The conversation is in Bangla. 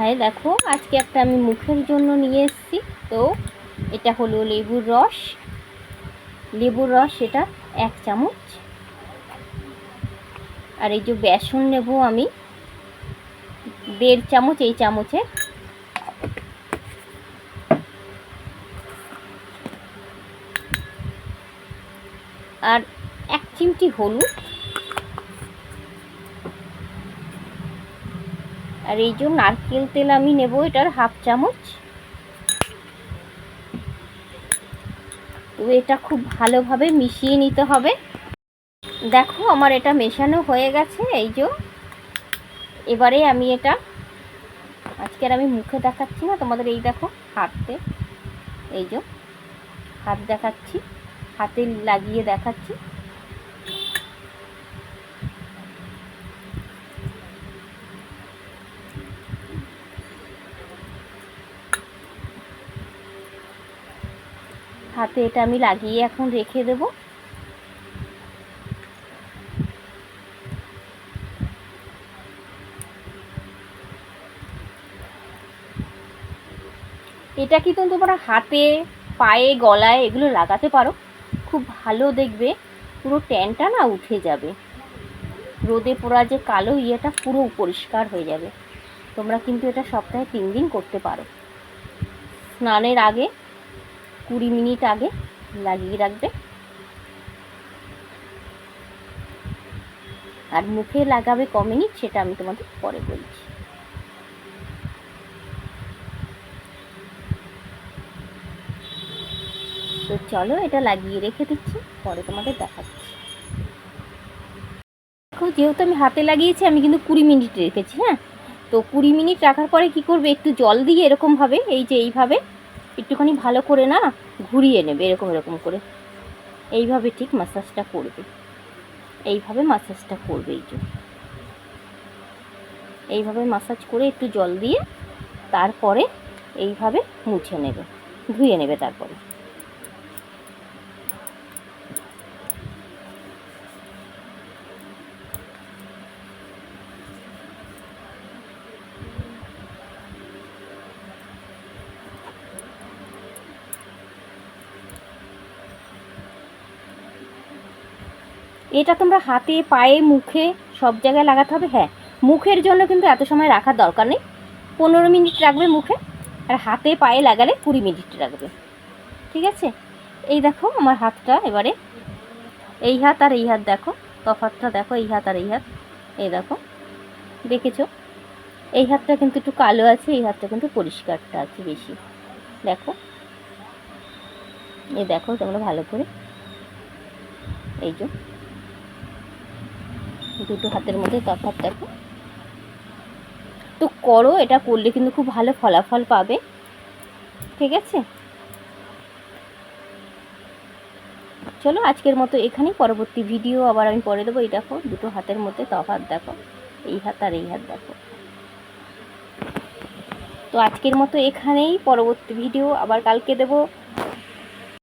হ্যাঁ দেখো, আজকে একটা আমি মুখের জন্য নিয়ে এসেছি। তো এটা হলো লেবুর রস। লেবুর রস, এটা এক চামচ। আর এই যে বেসন নেব আমি, দেড় চামচ, এই চামচে আর এক চিমটি হলুদ। আর এই যে নারকেল তেল আমি নেব, এটার হাফ চামচ। তো এটা খুব ভালোভাবে মিশিয়ে নিতে হবে। দেখো, আমার এটা মেশানো হয়ে গেছে, এই যে। এবারে আমি এটা আজকের আমি মুখে দেখাচ্ছি না, তোমাদের এই দেখো হাতে, এই যে। হাত দেখাচ্ছি, হাতে লাগিয়ে দেখাচ্ছি। হাতে এটা আমি লাগিয়ে এখন রেখে দেব। এটা কিন্তু তোমরা হাতে, পায়ে, গলায় এগুলো লাগাতে পারো? খুব ভালো দেখবে, পুরো ট্যানটা না উঠে যাবে। রোদে পোড়া যে কালো ইয়েটা পুরো পরিষ্কার হয়ে যাবে। তোমরা কিন্তু এটা সপ্তাহে তিন দিন করতে পারো। স্নানের আগে কুড়ি মিনিট আগে লাগিয়ে রাখবে। আর মুখে লাগাবে ক মিনিট সেটা আমি তোমাদের পরে বলছি। তো চলো এটা লাগিয়ে রেখে দিচ্ছি, পরে তোমাদের দেখাচ্ছি। দেখো, যেহেতু আমি হাতে লাগিয়েছি, আমি কিন্তু কুড়ি মিনিট রেখেছি হ্যাঁ? তো কুড়ি মিনিট রাখার পরে কি করবে? একটু জল দিয়ে এরকমভাবে এই যে এইভাবে একটুখানি ভালো করে না ঘুরিয়ে নেবে, এরকম এরকম করে। এইভাবে ঠিক মাসাজটা করবে। এইভাবে মাসাজটা করবে এই এইভাবে মাসাজ করে একটু জল দিয়ে তারপরে এইভাবে মুছে নেবে, ধুয়ে নেবে তারপরে। এটা তোমরা হাতে, পায়ে, মুখে সব জায়গায় লাগাতে হবে। হ্যাঁ মুখের জন্য কিন্তু এত সময় রাখার দরকার নেই। পনেরো মিনিট রাখবে মুখে, আর হাতে, পায়ে লাগালে কুড়ি মিনিট রাখবে। ঠিক আছে? এই দেখো আমার হাতটা এবারে। এই হাত আর এই হাত দেখো তফাতটা দেখো, এই হাত আর এই হাত। এই দেখো, দেখেছ? এই হাতটা কিন্তু একটু কালো আছে, এই হাতটা কিন্তু পরিষ্কারটা আছে বেশি। দেখো? এই দেখো তোমরা ভালো করে। এই যে। দুটো হাতের মধ্যে তফাৎ দেখো। তো করো, এটা করলে কিন্তু খুব ভালো ফলাফল পাবে। ঠিক আছে? চলো, আজকের মতো এখানেই। পরবর্তী ভিডিও আবার আমি পরে দেবো। এই দেখো, দুটো হাতের মধ্যে তফাৎ দেখো। এই হাত আর এই হাত দেখো। তো আজকের মতো এখানেই। পরবর্তী ভিডিও আবার কালকে দেবো।